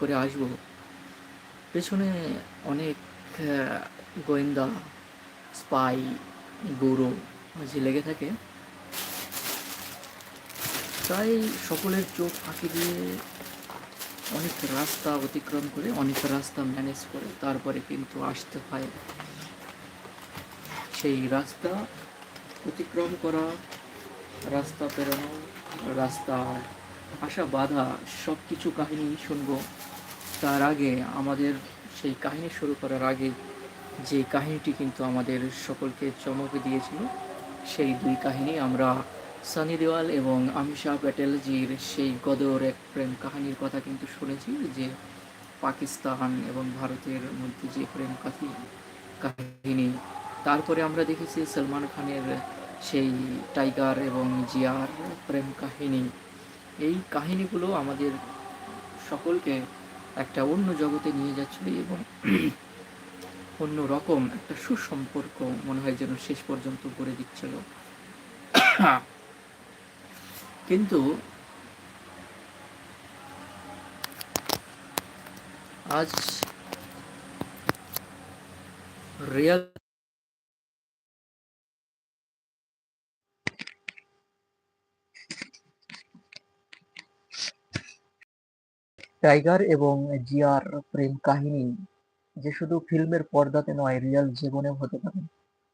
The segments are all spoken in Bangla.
করে আসব। পেছনে অনেক গোয়েন্দা, স্পাই গৌরব যে লেগে থাকে। তাই সকলের চোখ ফাঁকি দিয়ে অনেক রাস্তা অতিক্রম করে, অনেক রাস্তা ম্যানেজ করে তারপরে কিন্তু আসতে হয়। সেই রাস্তা অতিক্রম করা, রাস্তা পেরোনো রাস্তা আসা বাধা সব কিছু কাহিনী শুনব। তার আগে আমাদের সেই কাহিনী শুরু করার আগে যে কাহিনীটি কিন্তু আমাদের সকলকে চমক দিয়েছিল, সেই দুই কাহিনী আমরা সানি দেওয়াল এবং আমিষা প্যাটেলজির সেই গদর এক প্রেম কাহিনীর কথা কিন্তু শুনেছি যে পাকিস্তান এবং ভারতের মধ্যে যে প্রেম কাহি, কাহিনী। তারপরে আমরা দেখেছি সলমান খানের সেই টাইগার এবং জিয়ার প্রেম কাহিনী। এই কাহিনীগুলো আমাদের সকলকে একটা অন্য জগতে নিয়ে যাচ্ছিল এবং অন্য রকম একটা সুসম্পর্ক মনে হয় যেন শেষ পর্যন্ত গড়ে দিচ্ছিল। কিন্তু আজ রিয়াল টাইগার এবং জিয়ার প্রেম কাহিনী যে শুধু ফিল্মের পর্দাতে নয় রিয়াল জীবনেও হতে পারে।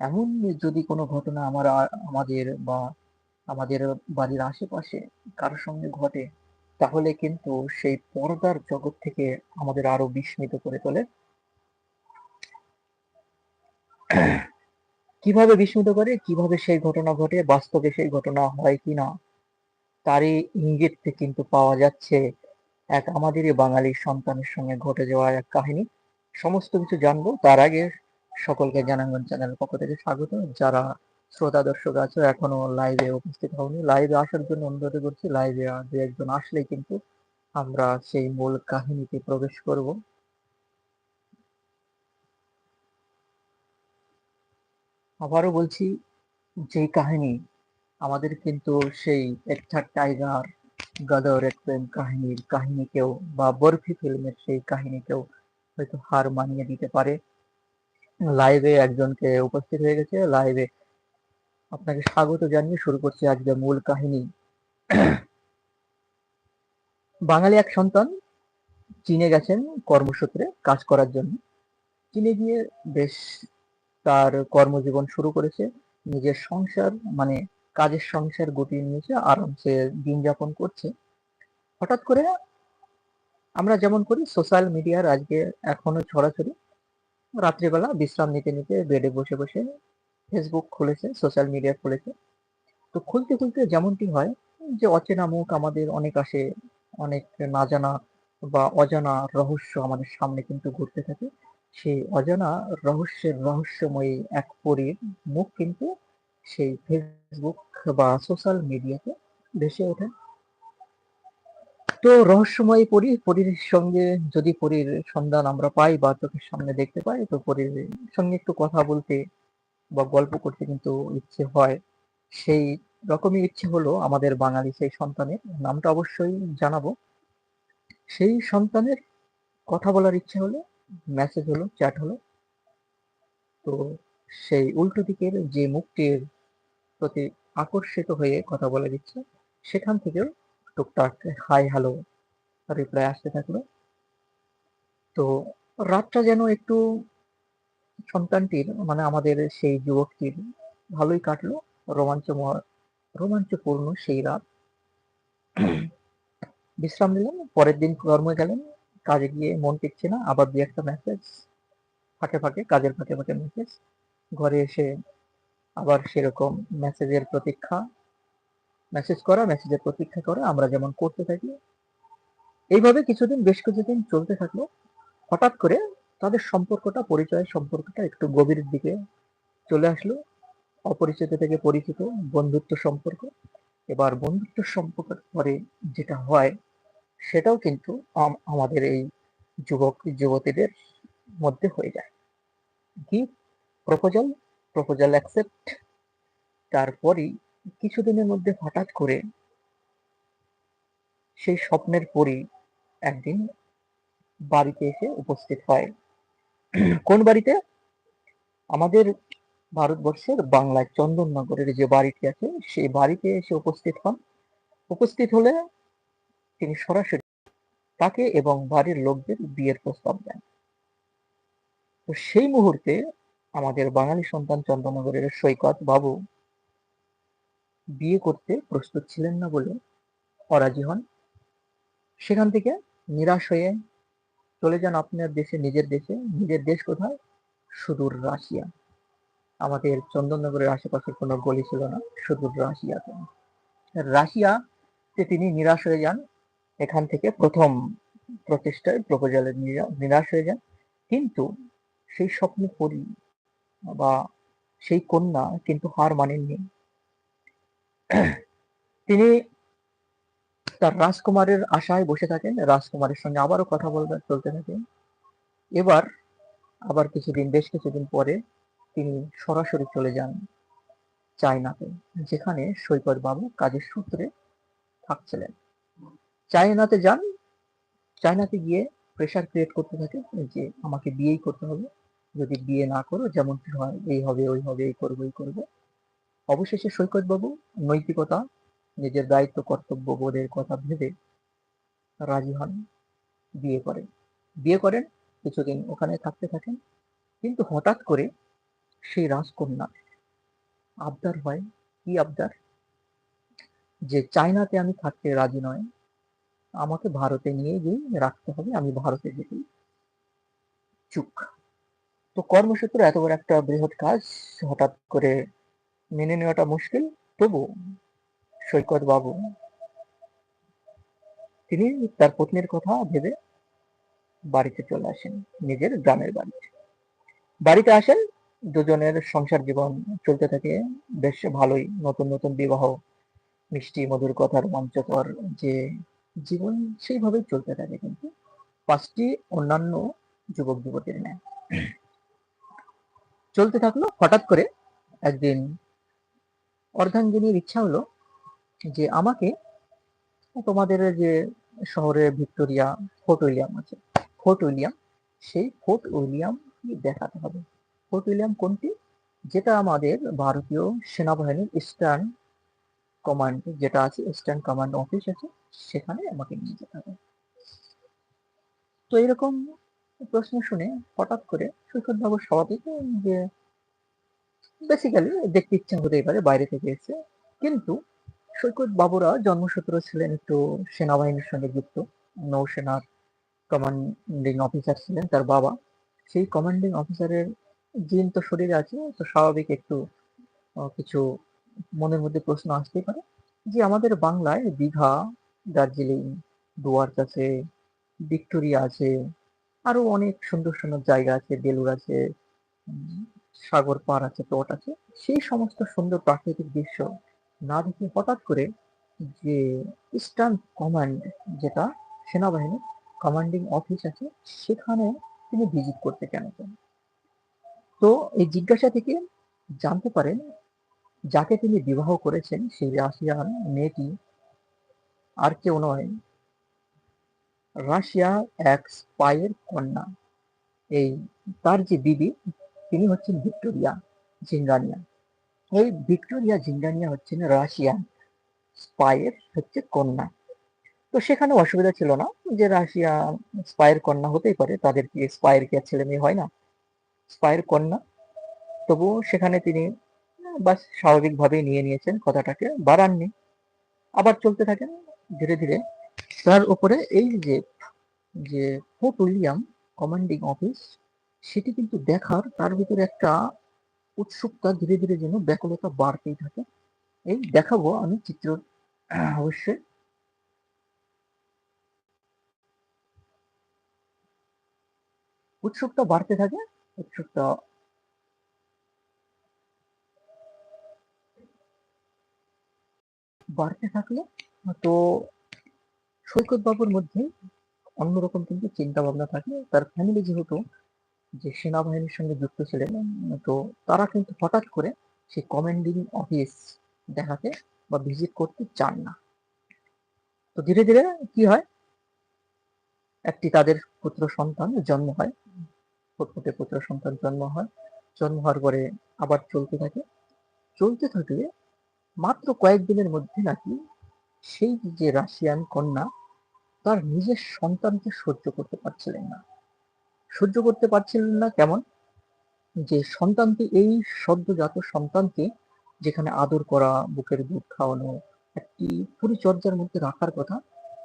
এমন যদি কোনো ঘটনা আমার আমাদের বা আমাদের বাড়ির আশেপাশে কারোর সঙ্গে ঘটে, তাহলে কিন্তু সেই পর্দার জগৎ থেকে আমাদের আরও বিস্মিত করে তোলে। কীভাবে বিস্মিত করে, কীভাবে সেই ঘটনা ঘটে, বাস্তবে সেই ঘটনা হয় কিনা, তারই ইঙ্গিত কিন্তু পাওয়া যাচ্ছে এক আমাদেরই বাঙালির সন্তানের সঙ্গে ঘটে যাওয়া এক কাহিনী। সমস্ত কিছু জানব। তার আগে সকলকে জানাঙ্গন চ্যানেলের পক্ষ থেকে স্বাগত। যারা শ্রোতা, দর্শক আছো, এখনও লাইভে উপস্থিত হওনি। লাইভে আসার জন্য অনুরোধ করছি। লাইভে দু একজন আসলেই কিন্তু আমরা সেই মূল কাহিনীতে প্রবেশ করব। আবারও বলছি যে কাহিনী আমাদের কিন্তু সেই একটা টাইগার গদর এক প্রেম কাহিনীর কাহিনীকেও বা বরফি ফিল্মের সেই কাহিনীকেও হয়তো হার মানিয়ে দিতে পারে। লাইভে একজনকে উপস্থিত হয়ে গেছে। লাইভে আপনাকে স্বাগত জানিয়ে শুরু করছি আজকে মূল কাহিনী। বাঙালি এক সন্তান চীনে গেছেন কর্মসূত্রে কাজ করার জন্য। চীনে গিয়ে বেশ তার কর্মজীবন শুরু করেছে। নিজের সংসার মানে কাজের সংসার গুটিয়ে নিয়েছে, আরামসে দিন যাপন করছে। হঠাৎ করে আমরা যেমন করি সোশ্যাল মিডিয়ার আজকে এখনও ছড়াছড়ি। রাত্রিবেলা বিশ্রাম নিতে নিতে বেডে বসে বসে ফেসবুক খুলেছে সোশ্যাল মিডিয়া খুলেছে। তো খুলতে খুলতে যেমনটি হয়, যে অচেনা মুখ আমাদের অনেক আসে, অনেক না জানা বা অজানা রহস্য আমাদের সামনে কিন্তু ঘুরতে থাকে। সেই অজানা রহস্যের রহস্যময়ী এক পরীর মুখ কিন্তু সেই ফেসবুক বা সোশ্যাল মিডিয়াতে ভেসে ওঠে। তো রহস্যময় পরী, পরীর সঙ্গে যদি পরীর সন্ধান আমরা পাই বা চোখের সামনে দেখতে পাই, তো পরীর সঙ্গে একটু কথা বলতে বা গল্প করতে কিন্তু ইচ্ছে হয়। সেই রকমই ইচ্ছে হলো আমাদের বাঙালি সেই সন্তানের, নামটা অবশ্যই জানাব। সেই সন্তানের কথা বলার ইচ্ছে হলো মেসেজ হলো চ্যাট হলো। তো সেই উল্টো দিকের যে মুখটির প্রতি আকর্ষিত হয়ে কথা বলে দিচ্ছে। সেখান থেকেও টুকটাক হাই হ্যালো রিপ্লাই আসতে থাকল। তো রাতটা যেন একটু সন্তানটির মানে আমাদের সেই যুবকটির ভালোই কাটলো। রোমাঞ্চময়, রোমাঞ্চপূর্ণ সেই রাত। বিশ্রাম নিলাম পরের দিন কর্মে গেলেন। কাজে গিয়ে মন টিকছে না, আবার দু একটা মেসেজ ফাঁকে ফাঁকে, কাজের ফাঁকে ফাঁকে মেসেজ ঘরে এসে আবার সেরকম মেসেজের প্রতীক্ষা। মেসেজ করা মেসেজের প্রতীক্ষা করা, আমরা যেমন করতে থাকি, এইভাবে কিছুদিন, বেশ কিছুদিন চলতে থাকল। হঠাৎ করে তাদের সম্পর্কটা, পরিচয় সম্পর্কটা একটু গভীরের দিকে চলে আসলো। অপরিচিত থেকে পরিচিত, বন্ধুত্ব সম্পর্ক। এবার বন্ধুত্ব সম্পর্কের পরে যেটা হয়, সেটাও কিন্তু আম- আমাদের এই যুবক, যুবতীদের মধ্যে হয়ে যায়। কি? প্রপোজাল প্রপোজাল অ্যাকসেপ্ট তারপরই কিছুদিনের মধ্যে হঠাৎ করে সেই স্বপ্নের পরই একদিন বাড়িতে এসে উপস্থিত হয়। কোন বাড়িতে? আমাদের ভারতবর্ষের বাংলায় চন্দননগরের যে বাড়িটি আছে, সেই বাড়িতে এসে উপস্থিত হন। উপস্থিত হলে তিনি সরাসরি তাকে এবং বাড়ির লোকদের বিয়ের প্রস্তাব দেন। তো সেই মুহূর্তে আমাদের বাঙালি সন্তান চন্দ্রনগরের সৈকত বাবু বিয়ে করতে প্রস্তুত ছিলেন না বলে অরাজি হন। সেখান থেকে নিরাশ হয়ে চলে যান আপনার দেশে, নিজের দেশে, নিজের দেশ কোথায়? সুদূর রাশিয়া। আমাদের চন্দননগরের আশেপাশে কোনো গলি ছিল না, সুদূর রাশিয়াতে। রাশিয়াতে তিনি নিরাশ হয়ে যান। এখান থেকে প্রথম প্রচেষ্টায় প্রপোজালে নিরাশ হয়ে যান। কিন্তু সেই স্বপ্ন পরি বা সেই কন্যা কিন্তু হার মানেননি। তিনি তার রাজকুমারের আশায় বসে থাকেন, রাজকুমারের সঙ্গে আবারও কথা বলতে চলতে থাকেন এবার আবার কিছুদিন, বেশ কিছুদিন পরে তিনি সরাসরি চলে যান চায়নাতে, যেখানে সৈকত বাবু কাজের সূত্রে থাকছিলেন। চায়নাতে যান, চায়নাতে গিয়ে প্রেশার ক্রিয়েট করতে থাকে যে আমাকে বিয়েই করতে হবে। যদি বিয়ে না করো যেমন কি হয়, এই হবে, ওই হবে, এই করব এই করব। অবশেষে সৈকত বাবু নৈতিকতা, নিজের দায়িত্ব, কর্তব্য, বোধের কথা ভেবে রাজি হন, বিয়ে করেন। বিয়ে করেন, কিছুদিন ওখানে থাকতে থাকেন, কিন্তু হঠাৎ করে সেই রাজকন্যা আবদার হয়। কি আবদার? যে চায়নাতে আমি থাকতে রাজি নয়, আমাকে ভারতে নিয়ে গিয়ে রাখতে হবে, আমি ভারতে যেতেই চুপ তো কর্মসূত্র এত বড় একটা বৃহৎ কাজ হঠাৎ করে মেনে নেওয়াটা মুশকিল। তবু সৈকত বাবু, তিনি তার পত্নীর কথা ভেবে বাড়িতে চলে আসেন, নিজের গ্রামের বাড়িতে। বাড়িতে আসেন, দুজনের সংসার জীবন চলতে থাকে। বেশ ভালোই, নতুন নতুন বিবাহ, মিষ্টি, মধুর কথা, রোমাঞ্চকর যে জীবন সেইভাবেই চলতে থাকে কিন্তু পাঁচটি অন্যান্য যুবক যুবতীর নেয় চলতে থাকল, হঠাৎ করে একদিন অর্ধাঙ্গিনীর ইচ্ছা হলো যে আমাকে তোমাদের যে শহরে ভিক্টোরিয়া, ফোর্ট উইলিয়াম আছে, ফোর্ট উইলিয়াম, সেই ফোর্ট উইলিয়াম দেখাতে হবে। ফোর্ট উইলিয়াম কোনটি? যেটা আমাদের ভারতীয় সেনাবাহিনীর ইস্টার্ন কমান্ড, যেটা আছে ইস্টার্ন কমান্ড অফিস আছে, সেখানে আমাকে নিয়ে যেতে হবে। তো এরকম প্রশ্ন শুনে হঠাৎ করে সৈকত বাবু স্বাভাবিক যে বেসিক্যালি দেখতে ইচ্ছা হতেই পারে বাইরে থেকে এসে কিন্তু সৈকত বাবুরা জন্মসূত্র ছিলেন একটু সেনাবাহিনীর সঙ্গে যুক্ত। নৌসেনার কমান্ডিং অফিসার ছিলেন তার বাবা। সেই কমান্ডিং অফিসারের জিন তো শরীরে আছে, তো স্বাভাবিক একটু কিছু মনের মধ্যে প্রশ্ন আসতেই পারে যে আমাদের বাংলায় দীঘা, দার্জিলিং দুয়ার্চ আছে ভিক্টোরিয়া আছে আরও অনেক সুন্দর সুন্দর জায়গা আছে বেলুর আছে সাগর পার আছে তট আছে। সেই সমস্ত সুন্দর প্রাকৃতিক দৃশ্য না দেখে হঠাৎ করে যে ইস্টার্ন কমান্ড যেটা সেনাবাহিনী, কমান্ডিং অফিস আছে, সেখানে তিনি ভিজিট করতে কেন তো এই জিজ্ঞাসা থেকে জানতে পারেন যাকে তিনি বিবাহ করেছেন, সেই রাশিয়ান মেয়েটি আর কেউ নয় রাশিয়া এক স্পাইয়ের কন্যা। এই তার যে বিবি, তিনি হচ্ছেন ভিক্টোরিয়া জিঙ্গানিয়া এই ভিক্টোরিয়া জিঙ্গানিয়া হচ্ছেন রাশিয়ান স্পাইয়ের হচ্ছে কন্যা। তো সেখানে অসুবিধা ছিল না যে রাশিয়া স্পাইয়ের কন্যা হতেই পারে, তাদের কি স্পাইয়ের কি ছেলে মেয়ে হয় না? স্পাইয়ের কন্যা। তবুও সেখানে তিনি, বাস স্বাভাবিকভাবেই নিয়ে নিয়েছেন কথাটাকে, বাড়াননি। আবার চলতে থাকেন ধীরে ধীরে। তার উপরে এই যে যে ফোর্ট উইলিয়াম কমান্ডিং অফিস সেটি কিন্তু দেখার তার ভিতরে একটা উৎসুকতা ধীরে ধীরে যেন ব্যাকুলতা বাড়তেই থাকে। এই দেখাবো আমি চিত্র, অবশ্যই। উৎসুকতা বাড়তে থাকে, উৎসুকতা বাড়তে থাকলে তো সৈকত বাবুর মধ্যে অন্যরকম কিন্তু চিন্তা ভাবনা থাকে। তার ফ্যামিলি যেহেতু যে সেনাবাহিনীর সঙ্গে যুক্ত ছিলেন, তো তারা কিন্তু হঠাৎ করে সেই কমান্ডিং অফিস দেখাতে বা ভিজিট করতে চান না। তো ধীরে ধীরে কি হয়? একটি তাদের পুত্র সন্তান জন্ম হয়। ফুটফুটে পুত্র সন্তান জন্ম হয়। জন্ম হওয়ার পরে আবার চলতে থাকে। চলতে থাকলে মাত্র কয়েকদিনের মধ্যে নাকি সেই যে রাশিয়ান কন্যা, তার নিজের সন্তানকে সহ্য করতে পারছিলেন না। সহ্য করতে পারছিলেন না কেমন? যে সন্তানকে এই সদ্যজাত সন্তানকে যেখানে আদর করা, বুকের দুধ খাওয়ানো, একটি পরিচর্যার মধ্যে রাখার কথা,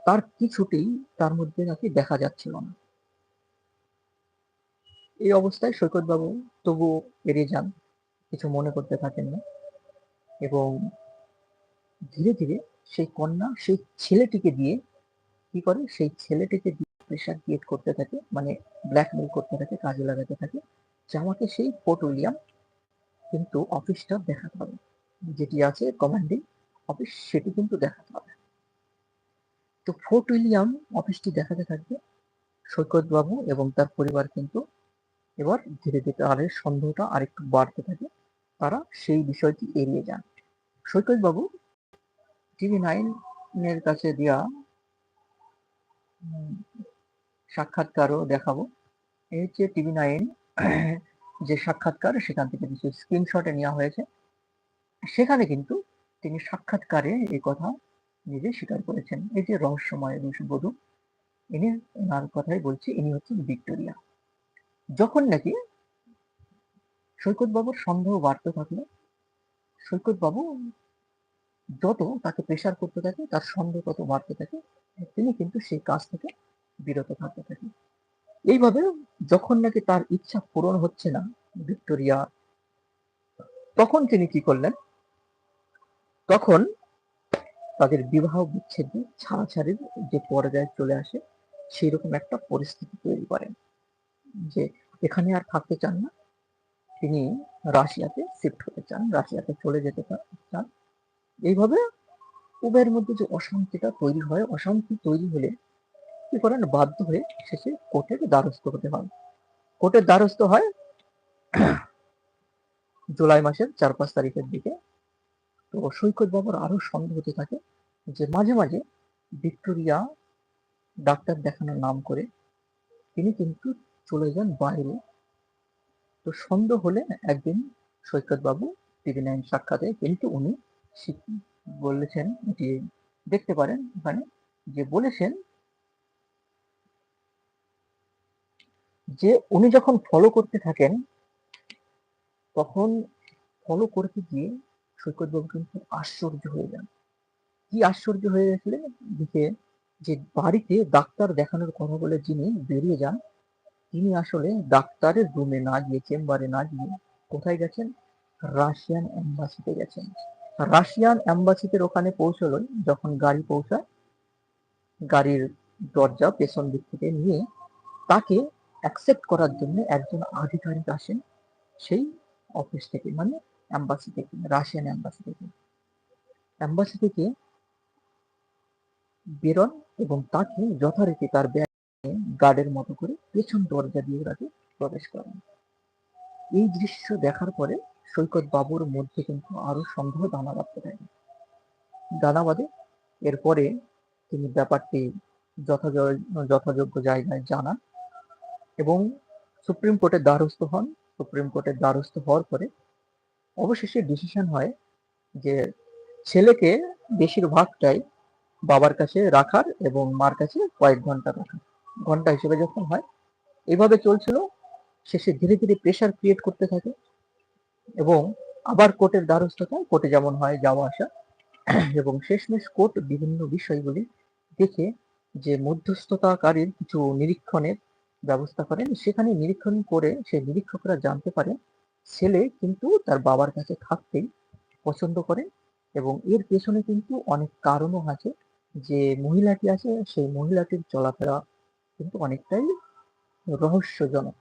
তার কিছুতেই তার মধ্যে নাকি দেখা যাচ্ছিল না। এই অবস্থায় সৈকত বাবু তবু এড়িয়ে যান, কিছু মনে করতে থাকেন না এবং ধীরে ধীরে সেই কন্যা সেই ছেলেটিকে দিয়ে কি করে? সেই ছেলেটিকে দিয়ে প্রেশার ক্রিয়েট করতে থাকে মানে ব্ল্যাকমেল করতে থাকে, কাজে লাগাতে থাকে। যে আমাকে সেই ফোর্ট উইলিয়াম কিন্তু অফিসটা দেখাতে হবে। যেটি আছে কমান্ডিং অফিস সেটি কিন্তু দেখাতে হবে। তো ফোর্ট উইলিয়াম অফিসটি দেখাতে থাকবে সৈকত বাবু এবং তার পরিবার কিন্তু। এবার ধীরে ধীরে তাদের সন্দেহটা আরেকটু বাড়তে থাকে, তারা সেই বিষয়টি এড়িয়ে যান। সৈকত বাবু টিভি নাইন কাছে দেওয়া সাক্ষাৎকারও দেখাবো। এই হচ্ছে টিভি নাইন যে সাক্ষাৎকার, সেখান থেকে কিছু স্ক্রিনশটে নেওয়া হয়েছে। সেখানে কিন্তু তিনি সাক্ষাৎকারে এই কথা নিজে স্বীকার করেছেন। এই যে রহস্যময় বধূ ইনি, ওনার কথাই বলছি, ইনি হচ্ছেন ভিক্টোরিয়া। যখন নাকি সৈকত বাবুর সন্দেহ বাড়তে থাকল সৈকত বাবু যত তাকে প্রেশার করতে থাকে, তার সন্দেহ তত বাড়তে থাকে, তিনি কিন্তু সেই কাজ থেকে বিরত থাকতে থাকেন এইভাবে যখন নাকি তার ইচ্ছা পূরণ হচ্ছে না ভিক্টোরিয়া, তখন তিনি কি করলেন? তখন তাদের বিবাহ বিচ্ছেদ ছাড়াছাড়ির যে পর্যায়ে চলে আসে সেই রকম একটা পরিস্থিতি তৈরি করেন, যে এখানে আর থাকতে চান না। তিনি রাশিয়াতে শিফট হতে চান, রাশিয়াতে চলে যেতে চান। এইভাবে উভয়ের মধ্যে যে অশান্তিটা তৈরি হয়, অশান্তি তৈরি হলে কি করেন? বাধ্য হয়ে শেষে কোর্টের দ্বারস্থ হতে হয়। কোর্টের দ্বারস্থ হয় জুলাই মাসের চার পাঁচ তারিখের দিকে। তো সৈকত বাবুর আরও সন্দেহ হতে থাকে যে মাঝে মাঝে ভিক্টোরিয়া ডাক্তার দেখানোর নাম করে তিনি কিন্তু চলে যান বাইরে। তো সন্দেহ হলে একদিন সৈকত বাবু টিভি নাইন সাক্ষাতে কিন্তু উনি বলেছেন এটি দেখতে পারেন ওখানে যে বলেছেন যে উনি যখন ফলো করতে থাকেন, তখন ফলো করতে গিয়ে সৈকত বাবু কিন্তু আশ্চর্য হয়ে যান। কি আশ্চর্য হয়ে গেছিলেন? দেখে যে বাড়িতে ডাক্তার দেখানোর কথা বলে যিনি বেরিয়ে যান, তিনি আসলে ডাক্তারের রুমে না গিয়ে, চেম্বারে না গিয়ে কোথায় গেছেন? রাশিয়ান এম্বাসিতে গেছেন। রাশিয়ান এম্বাসিতে ওখানে পৌঁছলো যখন গাড়ি পৌঁছায়। গাড়ির দরজা পেছন দিক থেকে নিয়ে তাকে অ্যাকসেপ্ট করার জন্য একজন আধিকারিক আসেন সেই অফিস থেকে মানে অ্যাম্বাসি থেকে, রাশিয়ান এম্বাসি থেকে। অ্যাম্বাসি থেকে বেরোন এবং তাকে যথারীতি তার ব্যাগ গার্ডের মতো করে পেছন দরজা দিয়ে তাকে প্রবেশ করেন। এই দৃশ্য দেখার পরে সৈকত বাবুর মধ্যে কিন্তু আরও সন্দেহ দানা বাঁধতে থাকে দানা বাঁধে। এরপরে তিনি ব্যাপারটি যথাযোগ্য জায়গায় জানান এবং সুপ্রিম কোর্টের দ্বারস্থ হন। সুপ্রিম কোর্টের দ্বারস্থ হওয়ার পরে অবশেষে ডিসিশন হয় যে ছেলেকে বেশিরভাগটাই বাবার কাছে রাখার এবং মার কাছে কয়েক ঘণ্টা রাখার। ঘণ্টা হিসেবে যখন হয়, এভাবে চলছিল। শেষে ধীরে ধীরে প্রেশার ক্রিয়েট করতে থাকে। এবং আবার কোর্টের দ্বারস্থ হয় কোর্টে যেমন হয় যাওয়া আসা, এবং শেষমেশ কোর্ট বিভিন্ন বিষয়গুলি দেখে যে মধ্যস্থতাকারীর কিছু নিরীক্ষণের ব্যবস্থা করেন, সেখানে নিরীক্ষণ করে সেই নিরীক্ষকরা জানতে পারে, ছেলে কিন্তু তার বাবার কাছে থাকতেই পছন্দ করে এবং এর পেছনে কিন্তু অনেক কারণও আছে যে মহিলাটি আছে, সেই মহিলাটির চলাফেরা কিন্তু অনেকটাই রহস্যজনক।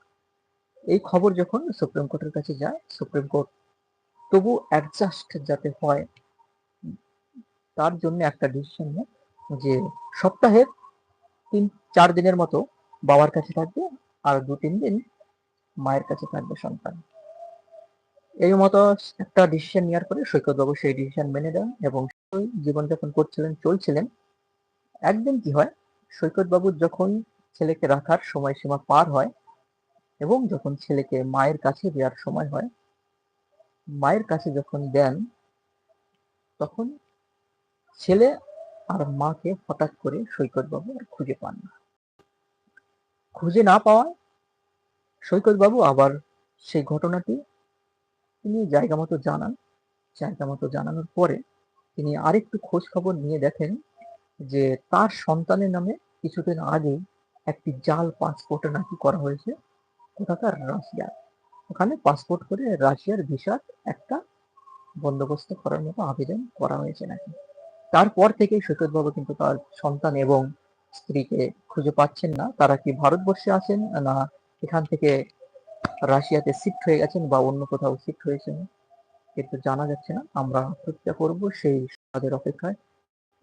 এই খবর যখন সুপ্রিম কোর্টের কাছে যায়, সুপ্রিম কোর্ট তবু অ্যাডজাস্ট যাতে হয়, তার জন্য একটা ডিসিশন নেয় যে সপ্তাহের তিন, চার দিনের মতো বাবার কাছে থাকবে আর দু, তিন দিন মায়ের কাছে থাকবে সন্তান। এই মতো একটা ডিসিশন নেওয়ার পরে সৈকত বাবু সেই ডিসিশন মেনে দেন এবং সেই জীবনযাপন করছিলেন, চলছিলেন। একদিন কি হয় সৈকত বাবু যখন ছেলেকে রাখার সময়সীমা পার হয় এবং যখন ছেলেকে মায়ের কাছে দেওয়ার সময় হয়, মায়ের কাছে যখন দেন, তখন ছেলে আর মাকে হঠাৎ করে সৈকতবাবু আর খুঁজে পান না। খুঁজে না পাওয়ায় সৈকতবাবু আবার সেই ঘটনাটি তিনি জায়গা মতো জানান। জায়গা মতো জানানোর পরে তিনি আরেকটু খোঁজ খবর নিয়ে দেখেন যে তার সন্তানের নামে কিছুদিন আগে একটি জাল পাসপোর্টে নাকি করা হয়েছে। কোথাকার রাশিয়া? ওখানে পাসপোর্ট করে রাশিয়ার ভিসার একটা বন্দোবস্ত করার মতো আবেদন করা হয়েছে নাকি? তারপর থেকেই সৈকতবাবু কিন্তু তার সন্তান এবং স্ত্রীকে খুঁজে পাচ্ছেন না। তারা কি ভারতবর্ষে আছেন না এখান থেকে রাশিয়াতে শিফট হয়ে গেছেন বা অন্য কোথাও শিফট হয়েছেন? কিন্তু জানা যাচ্ছে না। আমরা অপেক্ষা করব সেই সংবাদের অপেক্ষায়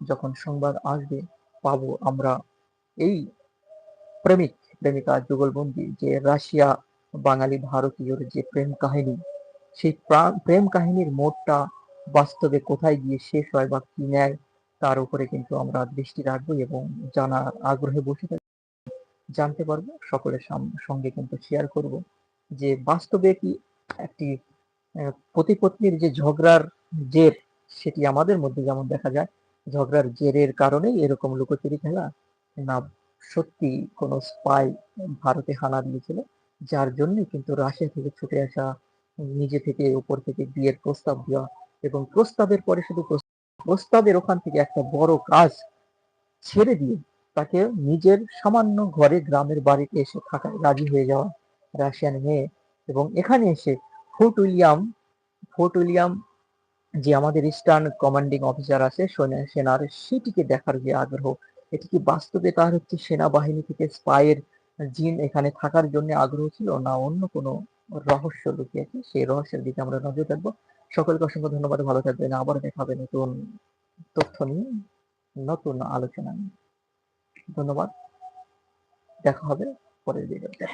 যখন সংবাদ আসবে, পাবো আমরা এই প্রেমিক প্রেমিকা যুগলবন্দি যে রাশিয়া, বাঙালি ভারতীয়র যে প্রেম কাহিনী, সেই প্রেম কাহিনীর মোড়টা বাস্তবে কোথায় গিয়ে শেষ হয় বা কি নেয়, তার উপরে কিন্তু আমরা দৃষ্টি রাখব এবং জানার আগ্রহে বসে জানতে পারব, সকলের সঙ্গে কিন্তু শেয়ার করব যে বাস্তবে কি একটি পতি পত্নীর যে ঝগড়ার জের, সেটি আমাদের মধ্যে যেমন দেখা যায়, ঝগড়ার জেরের কারণেই এরকম লুকোচুরি খেলা না সত্যি কোনো স্পাই ভারতে হানা দিয়েছিল যার জন্যই কিন্তু রাশিয়া থেকে ছুটে আসা, নিজে থেকে উপর থেকে বিয়ের প্রস্তাব দেওয়া এবং প্রস্তাবের পরে শুধু প্রস্তাবের ওখান থেকে একটা বড় কাজ ছেড়ে দিয়ে তাকে নিজের সামান্য ঘরে গ্রামের বাড়িতে এসে থাকায় রাজি হয়ে যাওয়া রাশিয়ান মেয়ে এবং এখানে এসে ফোর্ট উইলিয়াম ফোর্ট উইলিয়াম যে আমাদের ইস্টার্ন কমান্ডিং অফিসার আছে, সেনা- সেনার, সেটিকে দেখার যে আগ্রহ এটি কি বাস্তবে তার হচ্ছে সেনাবাহিনী থেকে স্পাইয়ের জিন এখানে থাকার জন্য আগ্রহ ছিল, না অন্য কোনো রহস্য লুকিয়ে আছে সেই রহস্যের দিকে আমরা নজর রাখব। সকলকে অসংখ্য ধন্যবাদ, ভালো থাকবেন। আবার দেখা হবে নতুন তথ্য নিয়ে, নতুন আলোচনা নিয়ে। ধন্যবাদ। দেখা হবে পরের ভিডিওতে